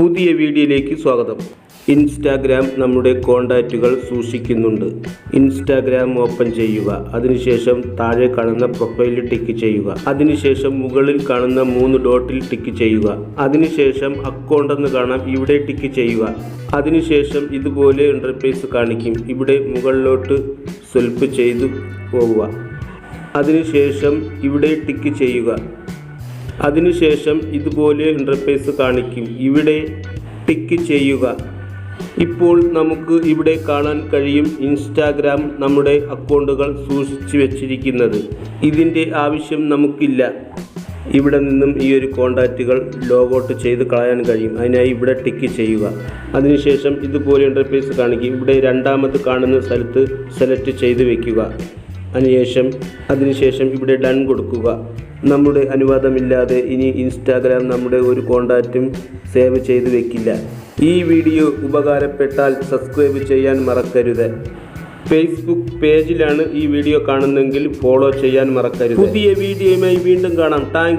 പുതിയ വീഡിയോയിലേക്ക് സ്വാഗതം. ഇൻസ്റ്റാഗ്രാം നമ്മുടെ കോണ്ടാക്റ്റുകൾ സൂക്ഷിക്കുന്നുണ്ട്. ഇൻസ്റ്റാഗ്രാം ഓപ്പൺ ചെയ്യുക. അതിനുശേഷം താഴെ കാണുന്ന പ്രൊഫൈലിൽ ടിക്ക് ചെയ്യുക. അതിനുശേഷം മുകളിൽ കാണുന്ന മൂന്ന് ഡോട്ടിൽ ടിക്ക് ചെയ്യുക. അതിനുശേഷം അക്കൗണ്ട് എന്ന് കാണാം. ഇവിടെ ടിക്ക് ചെയ്യുക. അതിനുശേഷം ഇതുപോലെ ഇന്റർഫേസ് കാണിക്കും. ഇവിടെ മുകളിലോട്ട് സ്വൽപ്പ് ചെയ്തു പോവുക. അതിനുശേഷം ഇവിടെ ടിക്ക് ചെയ്യുക. അതിനുശേഷം ഇതുപോലെ ഇന്റർഫേസ് കാണിക്കും. ഇവിടെ ടിക്ക് ചെയ്യുക. ഇപ്പോൾ നമുക്ക് ഇവിടെ കാണാൻ കഴിയും ഇൻസ്റ്റാഗ്രാം നമ്മുടെ അക്കൗണ്ടുകൾ സൂക്ഷിച്ചു വച്ചിരിക്കുന്നത്. ഇതിന്റെ ആവശ്യം നമുക്കില്ല. ഇവിടെ നിന്നും ഈ ഒരു കോണ്ടാക്റ്റുകൾ ലോഗൗട്ട് ചെയ്ത് കളയാൻ കഴിയും. അതിനായി ഇവിടെ ടിക്ക് ചെയ്യുക. അതിനുശേഷം ഇതുപോലെ ഇന്റർഫേസ് കാണിക്കും. ഇവിടെ രണ്ടാമത് കാണുന്ന സ്ഥലത്ത് സെലക്ട് ചെയ്ത് വയ്ക്കുക അതിനുശേഷം അതിനുശേഷം ഇവിടെ ഡൺ കൊടുക്കുക. നമ്മുടെ അനുവാദമില്ലാതെ ഇനി ഇൻസ്റ്റാഗ്രാം നമ്മുടെ ഒരു കോണ്ടാക്റ്റും സേവ് ചെയ്ത് വെക്കില്ല. ഈ വീഡിയോ ഉപകാരപ്പെട്ടാൽ സബ്സ്ക്രൈബ് ചെയ്യാൻ മറക്കരുത്. ഫേസ്ബുക്ക് പേജിലാണ് ഈ വീഡിയോ കാണുന്നതെങ്കിൽ ഫോളോ ചെയ്യാൻ മറക്കരുത്. പുതിയ വീഡിയോയുമായി വീണ്ടും കാണാം. താങ്ക്